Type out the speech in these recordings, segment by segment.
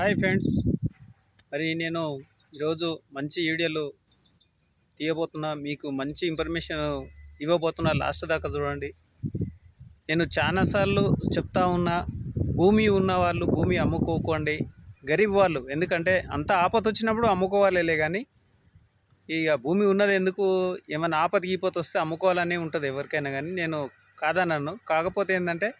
Hi friends. మరి నేను ఈరోజు మంచి వీడియోలు తీయబోతున్నా మీకు మంచి ఇన్ఫర్మేషన్ ఇవ్వబోతున్నా లాస్ట్ దాకా చూడండి. నేను చాలాసార్లు చెప్తా ఉన్నా భూమి ఉన్న వాళ్ళు భూమి అమ్ముకోకండి గరీబ్ వాళ్ళు. ఎందుకంటే అంత ఆపత వచ్చినప్పుడు అమ్ముకోవాలేలే కానీ ఇక భూమి ఉన్నది ఎందుకు? ఏమైనా ఆపద గీపత వస్తే అమ్ముకోవాలనే ఉంటుంది ఎవరికైనా కానీ నేను కాదన్నాను కాకపోతే ఏంటంటే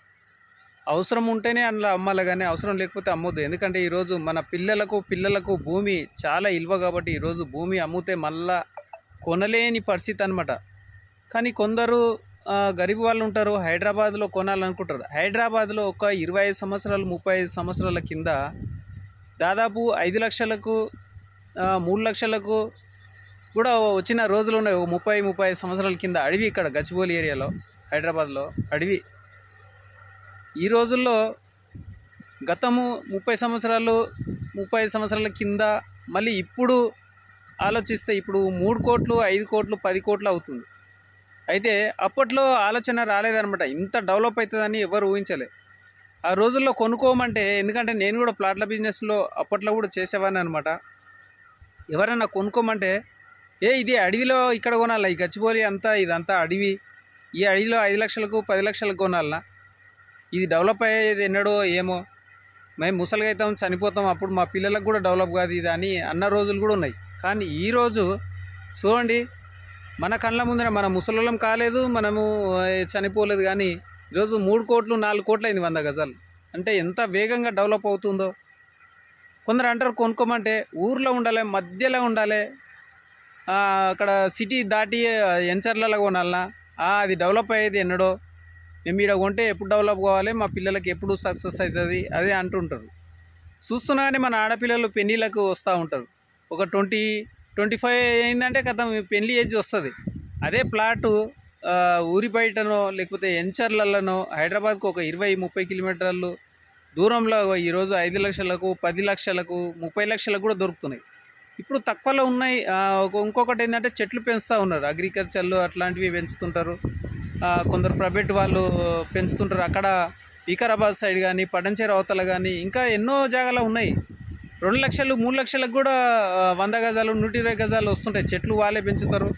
అవసరం ఉంటేనే అందులో అమ్మాలి కానీ అవసరం లేకపోతే అమ్మొద్దు. ఎందుకంటే ఈరోజు మన పిల్లలకు పిల్లలకు భూమి చాలా ఇల్వ కాబట్టి ఈరోజు భూమి అమ్మితే మళ్ళా కొనలేని పరిస్థితి అనమాట కానీ కొందరు గరీబ్ వాళ్ళు ఉంటారు హైదరాబాద్లో కొనాలనుకుంటారు. హైదరాబాద్లో ఒక ఇరవై ఐదు సంవత్సరాలు ముప్పై ఐదు సంవత్సరాల కింద దాదాపు ఐదు లక్షలకు మూడు లక్షలకు కూడా వచ్చిన రోజులు ఉన్నాయి. ఒక ముప్పై ముప్పై సంవత్సరాల కింద అడవి ఇక్కడ గచ్చిబౌలి ఏరియాలో హైదరాబాద్లో అడవి. ఈ రోజుల్లో గతము ముప్పై సంవత్సరాలు ముప్పై సంవత్సరాల కింద మళ్ళీ ఇప్పుడు ఆలోచిస్తే ఇప్పుడు మూడు కోట్లు ఐదు కోట్లు పది కోట్లు అవుతుంది. అయితే అప్పట్లో ఆలోచన రాలేదనమాట ఇంత డెవలప్ అవుతుందని ఎవరు ఊహించలే. ఆ రోజుల్లో కొనుక్కోమంటే ఎందుకంటే నేను కూడా ప్లాట్ల బిజినెస్లో అప్పట్లో కూడా చేసేవాడిని అనమాట ఎవరైనా కొనుక్కోమంటే ఏ ఇది అడవిలో ఇక్కడ కొనాలా? ఈ గచ్చిబౌలి అంతా ఇదంతా అడవి. ఈ అడవిలో ఐదు లక్షలకు పది లక్షలకు కొనాలనా? ఇది డెవలప్ అయ్యేది ఎన్నడో ఏమో. మేము ముసలిగా అవుతాం చనిపోతాం అప్పుడు మా పిల్లలకు కూడా డెవలప్ కాదు ఇది అని అన్న రోజులు కూడా ఉన్నాయి. కానీ ఈరోజు చూడండి మన కళ్ళ ముందర మన ముసలోళ్ళం కాలేదు మనము చనిపోలేదు కానీ ఈరోజు మూడు కోట్లు నాలుగు కోట్లు అయింది వంద గజాలు. అంటే ఎంత వేగంగా డెవలప్ అవుతుందో. కొందరు అంటారు కొనుక్కోమంటే ఊర్లో ఉండాలి మధ్యలో ఉండాలి. అక్కడ సిటీ దాటి ఎంచర్లలో కొనాలనా? అది డెవలప్ అయ్యేది ఎన్నడో. మేము ఇక్కడ కొంటే ఎప్పుడు డెవలప్ కావాలి? మా పిల్లలకి ఎప్పుడు సక్సెస్ అవుతుంది? అదే అంటుంటారు. చూస్తున్నాగానే మన ఆడపిల్లలు పెళ్ళిళ్ళకు వస్తూ ఉంటారు. ఒక ట్వంటీ ట్వంటీ ఫైవ్ అయిందంటే కథ పెళ్ళి ఏజ్ వస్తుంది. అదే ప్లాటు ఊరి బయటనో లేకపోతే ఎంచర్లలోనో హైదరాబాద్కు ఒక ఇరవై ముప్పై కిలోమీటర్లు దూరంలో ఈరోజు ఐదు లక్షలకు పది లక్షలకు ముప్పై లక్షలకు కూడా దొరుకుతున్నాయి. ఇప్పుడు తక్కువలో ఉన్నాయి. ఇంకొకటి ఏంటంటే చెట్లు పెంచుతూ ఉన్నారు. అగ్రికల్చర్లు అట్లాంటివి పెంచుతుంటారు. కొందరు ప్రైవేట్ వాళ్ళు పెంచుతుంటారు. అక్కడ వికారాబాద్ సైడ్ కానీ పడంచేరు అవతల కానీ ఇంకా ఎన్నో జాగాలు ఉన్నాయి. రెండు లక్షలు మూడు లక్షలకు కూడా వంద గజాలు నూట ఇరవై గజాలు వస్తుంటాయి. చెట్లు వాళ్ళే పెంచుతారు.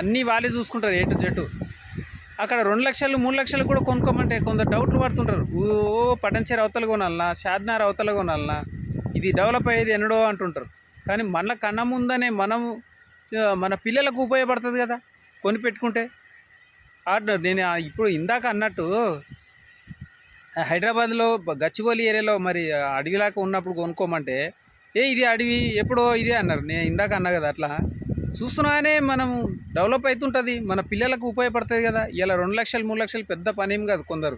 అన్నీ వాళ్ళే చూసుకుంటారు ఏటు జట్టు అక్కడ రెండు లక్షలు మూడు లక్షలు కూడా కొనుక్కోమంటే కొందరు డౌట్లు పడుతుంటారు. ఓ పటంచేరు అవతల కొనాలనా? షాద్నార్ అవతల కొనాలనా? ఇది డెవలప్ అయ్యేది ఎన్నడో అంటుంటారు. కానీ మన కన్న ముందనే మనం మన పిల్లలకు ఉపయోగపడుతుంది కదా కొని పెట్టుకుంటే నేను ఇప్పుడు ఇందాక అన్నట్టు హైదరాబాద్లో గచ్చిబౌలి ఏరియాలో మరి అడవిలాగా ఉన్నప్పుడు కొనుక్కోమంటే ఏ ఇది అడవి ఎప్పుడో ఇదే అన్నారు. నేను ఇందాక అన్నా కదా అట్లా. చూస్తున్నానే మనం డెవలప్ అవుతుంటుంది మన పిల్లలకు ఉపయోగపడుతుంది కదా. ఇలా రెండు లక్షలు మూడు లక్షలు పెద్ద పని ఏం కాదు కొందరు.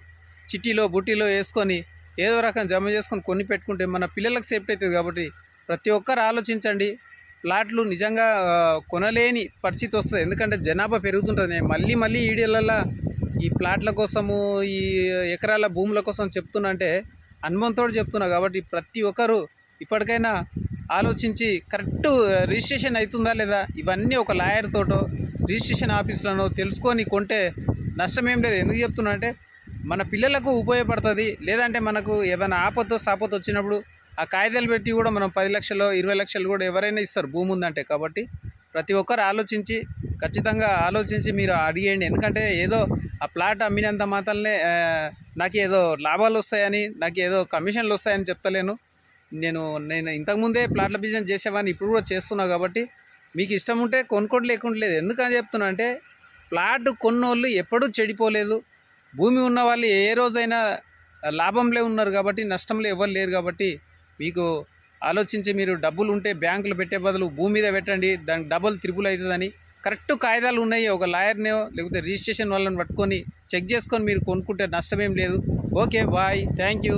చిట్టీలో బుట్టీలో వేసుకొని ఏదో రకం జమ చేసుకొని కొని పెట్టుకుంటే మన పిల్లలకు సేఫ్టీ అవుతుంది కాబట్టి ప్రతి ఒక్కరు ఆలోచించండి. ప్లాట్లు నిజంగా కొనలేని పరిస్థితి వస్తుంది. ఎందుకంటే జనాభా పెరుగుతుంటుంది. మళ్ళీ మళ్ళీ ఈడియలలో ఈ ప్లాట్ల కోసము ఈ ఎకరాల భూముల కోసం చెప్తున్నా అంటే అనుభవంతో చెప్తున్నా. కాబట్టి ప్రతి ఒక్కరు ఇప్పటికైనా ఆలోచించి కరెక్ట్ రిజిస్ట్రేషన్ అవుతుందా లేదా ఇవన్నీ ఒక లాయర్ తోటో రిజిస్ట్రేషన్ ఆఫీసులను తెలుసుకొని కొంటే నష్టమేం లేదు. ఎందుకు చెప్తున్నా అంటే మన పిల్లలకు ఉపయోగపడుతుంది. లేదంటే మనకు ఏదైనా ఆపతో సాపతో వచ్చినప్పుడు ఆ కాగితాలు పెట్టి కూడా మనం పది లక్షలు ఇరవై లక్షలు కూడా ఎవరైనా ఇస్తారు భూమి ఉందంటే. కాబట్టి ప్రతి ఒక్కరు ఆలోచించి ఖచ్చితంగా ఆలోచించి మీరు అడిగేయండి. ఎందుకంటే ఏదో ఆ ప్లాట్ అమ్మినంత మాత్రమే నాకు ఏదో లాభాలు వస్తాయని నాకు ఏదో కమిషన్లు వస్తాయని చెప్తలేను. నేను నేను ఇంతకుముందే ప్లాట్ల బిజినెస్ చేసేవాడిని ఇప్పుడు కూడా చేస్తున్నా కాబట్టి మీకు ఇష్టం ఉంటే కొనుక్కోటి లేకుండా లేదు. ఎందుకని చెప్తున్నా అంటే ప్లాట్ కొన్నోళ్ళు ఎప్పుడూ చెడిపోలేదు. భూమి ఉన్న వాళ్ళు ఏ రోజైనా లాభంలో ఉన్నారు కాబట్టి నష్టంలో ఎవరు లేరు కాబట్టి మీకు ఆలోచించి మీరు డబ్బులు ఉంటే బ్యాంకులు పెట్టే బదులు భూమి మీద పెట్టండి దానికి డబుల్ త్రిపుల్ అవుతుందని. కరెక్ట్ కాగితాలు ఉన్నాయి ఒక లాయర్నో లేకపోతే రిజిస్ట్రేషన్ వాళ్ళని పట్టుకొని చెక్ చేసుకొని మీరు కొనుక్కుంటే నష్టమేం లేదు. Okay bye thank you.